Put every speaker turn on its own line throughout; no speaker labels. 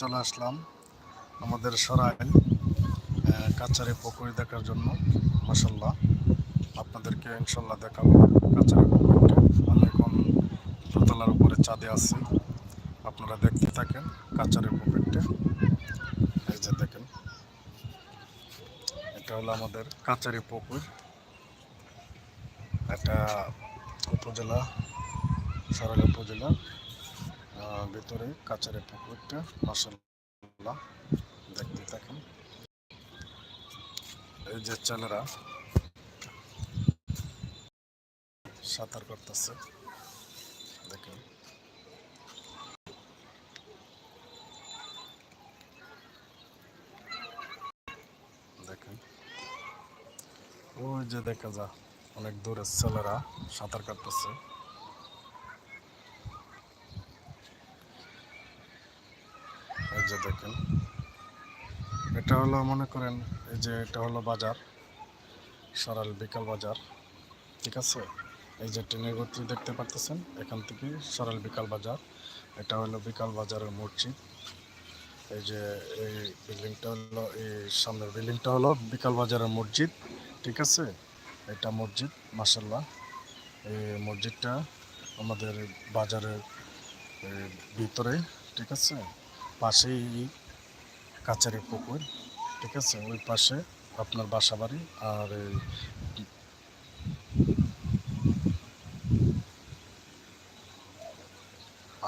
চলে আসলাম আমাদের সরাইল কাচারি পুকুরি দেখার জন্য। মাসাল্লাহ আপনাদেরকে ইনশাল্লাহ দেখাবো কাচারি পুকুরটা। আমি এখন দোতলার উপরে চাঁদে আছি। আপনারা দেখতে থাকেন কাচারি পুকুরটা। এই যে দেখেন, এটা হলো আমাদের কাচারি পুকুর। এটা উপজেলা, সরাইল উপজেলা। ভিতরে কাচারে পুকুরটা মাসাল্লাহ দেখতে থাকেন। এই যে ছেলেরা সাঁতার করতেছে দেখেন। দেখেন। ওই যে দেখা যা, অনেক দূরের ছেলেরা সাঁতার কাটতেছে। এই যে দেখেন, এটা হলো মনে করেন এই যে এটা হলো বাজার, সরাল বিকাল বাজার, ঠিক আছে? এই যে ট্রেনের গতি দেখতে পারতেছেন, এখান থেকে সরাল বিকাল বাজার, এটা হলো বিকাল বাজারের মসজিদ। এই যে এই বিল্ডিংটা হলো, এই সামনের বিল্ডিংটা হলো বিকাল বাজারের মসজিদ, ঠিক আছে? এটা মসজিদ মাসাল্লাহ এই মসজিদটা আমাদের বাজারের ভিতরে, ঠিক আছে? পাশেই কাচারি পুকুর, ঠিক আছে? ওই পাশে আপনার বাসা বাড়ি আর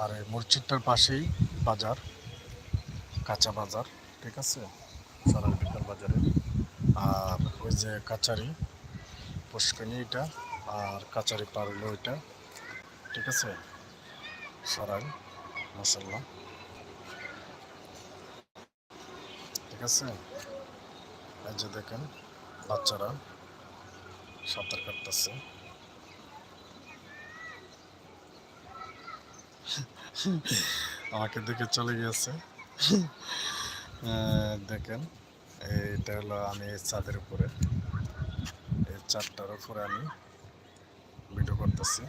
আর এই মসজিদটার পাশেই বাজার, কাঁচা বাজার, ঠিক আছে? সরাল বিকাল বাজারে। আর ওই যে কাচারি পুষ্কনি এটা আর কাচারি পার হলো ওইটা ঠিক আছে? সরাই মশাল্লা ঠিক আছে? এই যে দেখেন, বাচ্চারা সাঁতার কাটতেছে। আমাকে দেখে চলে গিয়েছে। দেখেন, এইটা হলো আমি ছাদের উপরে। এই চারটার উপরে আমি ভিডিও করতেছি।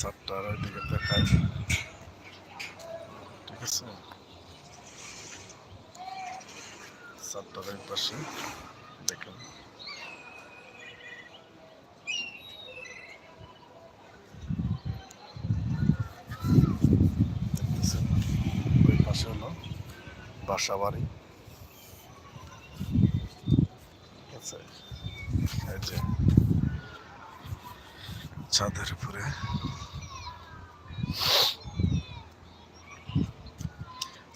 চারটার ওইদিকে দেখাই ঠিক আছে ওই পাশে। দেখেন। ওই পাশে হলো বাসা বাড়ি ছাদের উপরে।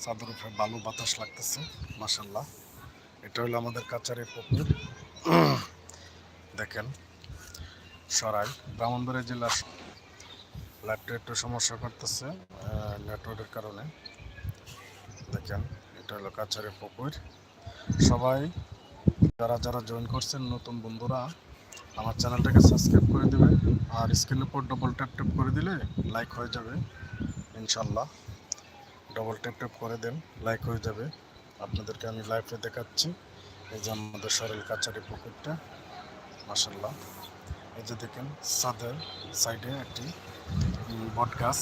ছাদের উপরে বালু বাতাস লাগতেছে মাসাল্লাহ এটা হলো আমাদের কাচারি পুকুর দেখেন, সরাই, ব্রাহ্মণবাড়িয়া জেলার লাইটটা একটু সমস্যা করতেছে নেটওয়ার্কের কারণে। দেখেন, এটা হলো কাচারি পুকুর। সবাই, যারা যারা জয়েন করছেন, নতুন বন্ধুরা, আমার চ্যানেলটাকে সাবস্ক্রাইব করে দেবে, আর স্ক্রিনের উপর ডবল ট্যাপ ট্যাপ করে দিলে লাইক হয়ে যাবে, ইনশাল্লাহ। ডবল ট্যাপ ট্যাপ করে দেন লাইক হয়ে যাবে। আপনাদেরকে আমি লাইভে দেখাচ্ছি। এই যে আমাদের সরেল কাচারি পুকুরটা মাসাল্লাহ এই যে দেখেন, সাদের সাইডে একটি বট গাছ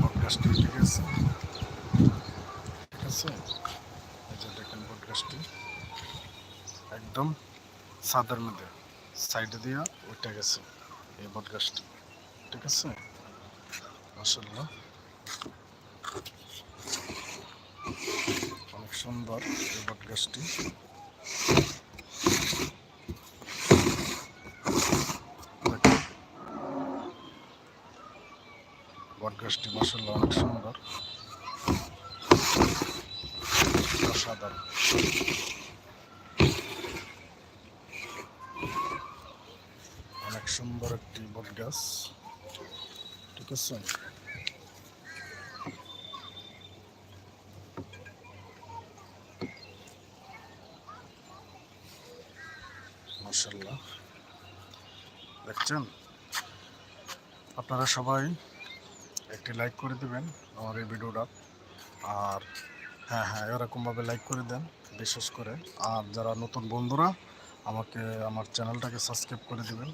বট গাছটি ঠিক আছে? ঠিক আছে? এই যে দেখেন বট গাছটি একদম সাদের মধ্যে, সাইডে দিয়া উঠে গেছে এই বট গাছটি ঠিক আছে? মাসাল্লাহ সুন্দর এই বট গাছটি দেখেন। বট গাছটি মাসাল্লাহ অনেক সুন্দর। অসাধারণ অনেক সুন্দর একটি বট গাছ ঠিক আছে? মাসাল্লাহ দেখছেন? আপনারা সবাই একটি লাইক করে দেবেন আমার এই ভিডিওটা। আর হ্যাঁ হ্যাঁ এরকমভাবে লাইক করে দেন, বিশেষ করে। আর যারা নতুন বন্ধুরা, আমাকে, আমার চ্যানেলটাকে সাবস্ক্রাইব করে দেবেন।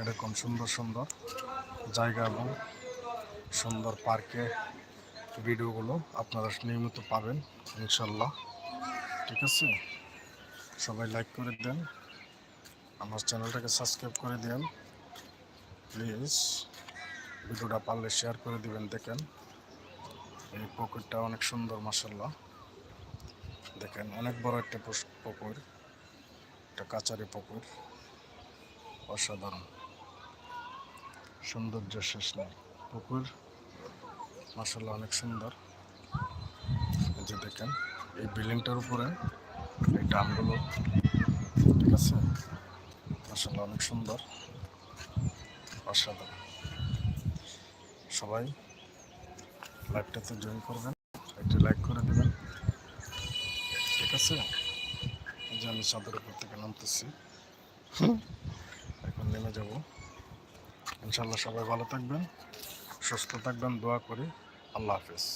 এরকম সুন্দর সুন্দর জায়গা এবং সুন্দর পার্কে ভিডিওগুলো আপনারা নিয়মিত পাবেন ইনশাল্লাহ ঠিক আছে? সবাই লাইক করে দেন। আমার চ্যানেলটাকে সাবস্ক্রাইব করে দেন প্লিজ, ভিডিওটা পারলে শেয়ার করে দিবেন, দেখেন। এই পুকুরটা অনেক সুন্দর মাসাল্লাহ দেখেন, অনেক বড় একটা পুকুর। একটা কাচারি পুকুর। অসাধারণ। সৌন্দর্য শেষ নেই। পুকুর মাসাল্লাহ অনেক সুন্দর। এই যে দেখেন, এই বিল্ডিংটার উপরে এই ডামগুলো ঠিক আছে? মাসাল্লাহ অনেক সুন্দর। অসাধারণ সবাই লাইভটাতে জয়েন করবেন, একটি লাইক করে দেবেন। ঠিক আছে? যে আমি চাঁদের উপর থেকে নামতেছি। এখন নেমে যাব। ইনশাল্লাহ সবাই ভালো থাকবেন, সুস্থ থাকবেন, দোয়া করি। আল্লাহ হাফিজ।